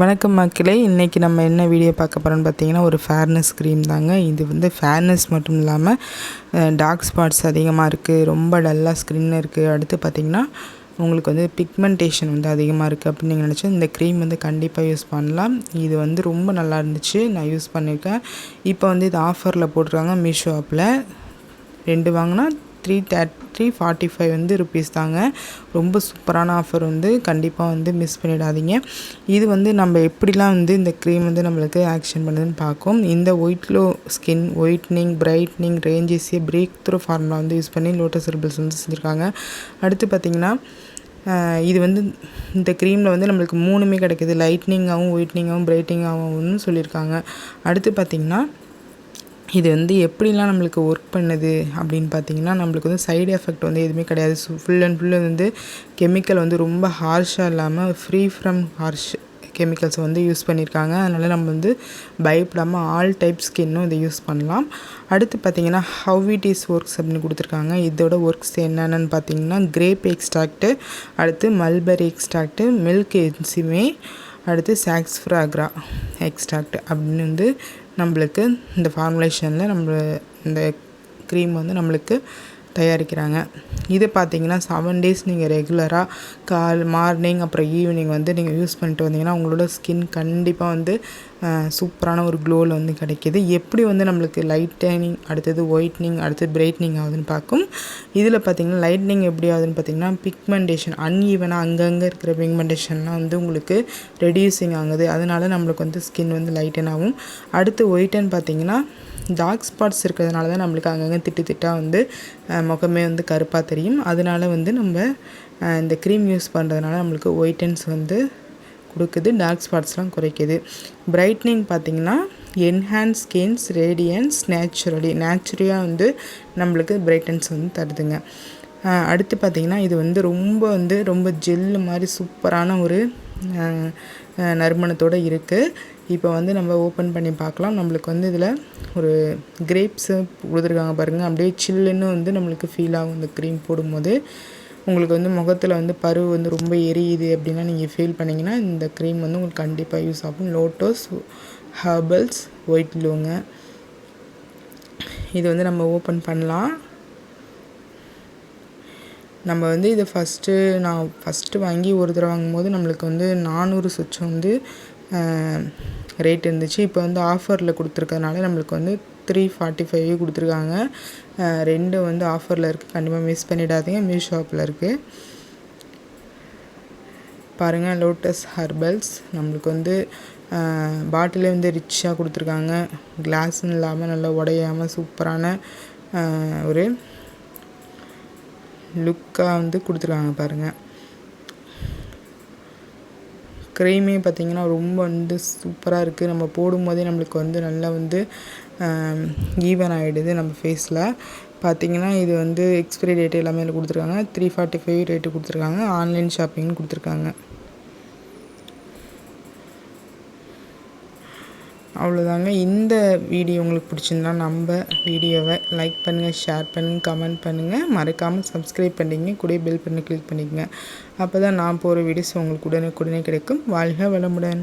வணக்கம் மக்களே. இன்றைக்கி நம்ம என்ன வீடியோ பார்க்க போகிறோம்னு பார்த்தீங்கன்னா ஒரு ஃபேர்னஸ் க்ரீம் தாங்க. இது வந்து ஃபேர்னஸ் மட்டும் இல்லாமல் டார்க் ஸ்பாட்ஸ் அதிகமாக இருக்குது ரொம்ப டல்லாக ஸ்க்ரின் இருக்குது அடுத்து பார்த்திங்கன்னா உங்களுக்கு வந்து பிக்மெண்டேஷன் வந்து அதிகமாக இருக்குது அப்படின்னு நீங்கள் நினச்சா இந்த க்ரீம் வந்து கண்டிப்பாக யூஸ் பண்ணலாம். இது வந்து ரொம்ப நல்லா இருந்துச்சு. நான் யூஸ் பண்ணியிருக்கேன் இப்போ வந்து இது ஆஃபரில் போட்டிருக்காங்க மீஷோ ஆப்பில் ரெண்டு வாங்கினா three thirty three forty five வந்து ருபீஸ் தாங்க. ரொம்ப சூப்பரான ஆஃபர் வந்து கண்டிப்பாக வந்து மிஸ் பண்ணிடாதீங்க. இது வந்து நம்ம எப்படிலாம் வந்து இந்த க்ரீம் வந்து நம்மளுக்கு ஆக்ஷன் பண்ணுதுன்னு பார்க்கும். இந்த ஒயிட் ஸ்கின் ஒயிட்னிங் பிரைட்னிங் ரேஞ்சஸிய பிரேக் த்ரூ ஃபார்முலா வந்து யூஸ் பண்ணி லோட்டஸ் ஹெர்பல்ஸ் வந்து செஞ்சுருக்காங்க. அடுத்து பார்த்திங்கன்னா இது வந்து இந்த க்ரீமில் வந்து நம்மளுக்கு மூணுமே கிடைக்கிது. லைட்னிங்காகவும் ஒயிட்னிங்காகவும் பிரைட்டிங்காகவும் சொல்லியிருக்காங்க. அடுத்து பார்த்திங்கன்னா இது வந்து எப்படிலாம் நம்மளுக்கு ஒர்க் பண்ணுது அப்படின்னு பார்த்தீங்கன்னா நம்மளுக்கு வந்து சைடு எஃபெக்ட் வந்து எதுவுமே கிடையாது. ஃபுல் அண்ட் ஃபுல்லு வந்து கெமிக்கல் வந்து ரொம்ப ஹார்ஷாக இல்லாமல் ஃப்ரீ ஃப்ரம் ஹார்ஷ் கெமிக்கல்ஸை வந்து யூஸ் பண்ணியிருக்காங்க. அதனால் நம்ம வந்து பயப்படாமல் ஆல் டைப் ஸ்கின்னும் இதை யூஸ் பண்ணலாம். அடுத்து பார்த்திங்கன்னா ஹவ் இட் இஸ் ஒர்க்ஸ் அப்படின்னு கொடுத்துருக்காங்க. இதோட ஒர்க்ஸ் என்னென்னு பார்த்தீங்கன்னா கிரேப் எக்ஸ்ட்ராக்ட்டு அடுத்து மல்பெரி எக்ஸ்ட்ராக்ட்டு மில்க் என்சிமே அடுத்து சாக்ஸ் ஃப்ராக்ரா எக்ஸ்ட்ராக்ட் அப்படின்னு வந்து நம்மளுக்கு இந்த ஃபார்முலேஷனில் நம்ம இந்த க்ரீம் வந்து நம்மளுக்கு தயாரிக்கிறாங்க. இது பார்த்தீங்கன்னா செவன் டேஸ் நீங்கள் ரெகுலராக கால் மார்னிங் அப்புறம் ஈவினிங் வந்து நீங்கள் யூஸ் பண்ணிட்டு வந்தீங்கன்னா உங்களோட ஸ்கின் கண்டிப்பாக வந்து சூப்பரான ஒரு க்ளோவில் வந்து கிடைக்கிது. எப்படி வந்து நம்மளுக்கு லைட்டனிங் அடுத்தது ஒயிட்னிங் அடுத்தது பிரைட்னிங் ஆகுதுன்னு பார்க்கும். இதில் பார்த்திங்கன்னா லைட்னிங் எப்படி ஆகுதுன்னு பார்த்திங்கன்னா பிக்மெண்டேஷன் அன்ஈவனாக அங்கங்கே இருக்கிற பிக்மெண்டேஷன்லாம் வந்து உங்களுக்கு ரெடியூசிங் ஆகுது. அதனால நம்மளுக்கு வந்து ஸ்கின் வந்து லைட்டன் ஆகும். அடுத்து ஒயிட்டன் பார்த்திங்கன்னா டார்க் ஸ்பாட்ஸ் இருக்கிறதுனால தான் நம்மளுக்கு அங்கங்கே திட்டு திட்டாக வந்து முகமே வந்து கருப்பாக தெரியும். அதனால வந்து நம்ம இந்த க்ரீம் யூஸ் பண்ணுறதுனால நம்மளுக்கு ஒயிட்டன்ஸ் வந்து கொடுக்குது டார்க் ஸ்பாட்ஸ்லாம் குறைக்குது. பிரைட்னிங் பார்த்திங்கன்னா என்ஹான்ஸ் ஸ்கின்ஸ் ரேடியன்ஸ் நேச்சுரலி நேச்சுரலாக வந்து நம்மளுக்கு பிரைட்டன்ஸ் வந்து தருதுங்க. அடுத்து பார்த்திங்கன்னா இது வந்து ரொம்ப வந்து ரொம்ப ஜெல்லு மாதிரி சூப்பரான ஒரு நறுமணத்தோடு இருக்குது இப்போ வந்து நம்ம ஓப்பன் பண்ணி பார்க்கலாம். நம்மளுக்கு வந்து இதில் ஒரு கிரேப்ஸு கொடுத்துருக்காங்க பாருங்கள் அப்படியே சில்லுன்னு வந்து நம்மளுக்கு ஃபீல் ஆகும் இந்த க்ரீம் போடும்போது. உங்களுக்கு வந்து முகத்தில் வந்து பரு வந்து ரொம்ப எரியுது அப்படின்னா நீங்கள் ஃபீல் பண்ணிங்கன்னா இந்த க்ரீம் வந்து உங்களுக்கு கண்டிப்பாக யூஸ் ஆகும். லோட்டோஸ் ஹர்பல்ஸ் ஒயிட் லூங்க. இது வந்து நம்ம ஓப்பன் பண்ணலாம். நம்ம வந்து இதை ஃபஸ்ட்டு நான் ஃபஸ்ட்டு வாங்கி ஒரு தடவை வாங்கும்போது நம்மளுக்கு வந்து நானூறு சுவிட்ச் வந்து ரேட் இருந்துச்சு. இப்போ வந்து ஆஃபரில் கொடுத்துருக்கறனால நம்மளுக்கு வந்து த்ரீ ஃபார்ட்டி ஃபைவ் கொடுத்துருக்காங்க ரெண்டும் வந்து ஆஃபரில் இருக்குது கண்டிப்பாக மிஸ் பண்ணிடாதீங்க. மீ ஷாப்பில் இருக்குது பாருங்கள் லோட்டஸ் ஹர்பல்ஸ் நம்மளுக்கு வந்து பாட்டிலே வந்து ரிச்சாக கொடுத்துருக்காங்க. கிளாஸ்ன்னு இல்லாமல் நல்லா உடையாமல் சூப்பரான ஒரு லுக்காக வந்து கொடுத்துருக்காங்க பாருங்கள் க்ரீமே பார்த்திங்கன்னா ரொம்ப வந்து சூப்பராக இருக்குது நம்ம போடும்போதே நம்மளுக்கு வந்து நல்லா வந்து ஈவன் ஆகிடுது நம்ம ஃபேஸில் பார்த்திங்கன்னா இது வந்து எக்ஸ்பிரி டேட் எல்லாமே கொடுத்துருக்காங்க. த்ரீ ஃபார்ட்டி ஃபைவ் ரேட்டு கொடுத்துருக்காங்க. ஆன்லைன் ஷாப்பிங்னு கொடுத்துருக்காங்க. அவ்வளோதாங்க இந்த வீடியோ உங்களுக்கு பிடிச்சிருந்தா நம்ம வீடியோவை லைக் பண்ணுங்கள் ஷேர் பண்ணுங்கள் கமெண்ட் பண்ணுங்கள் மறக்காமல் சப்ஸ்கிரைப் பண்ணிங்க கூட பெல் பண்ணி கிளிக் பண்ணிக்கங்க அப்போ தான் நான் போகிற வீடியோஸ் உங்களுக்கு உடனே உடனே கிடைக்கும். வாழ்க வளமுடன்.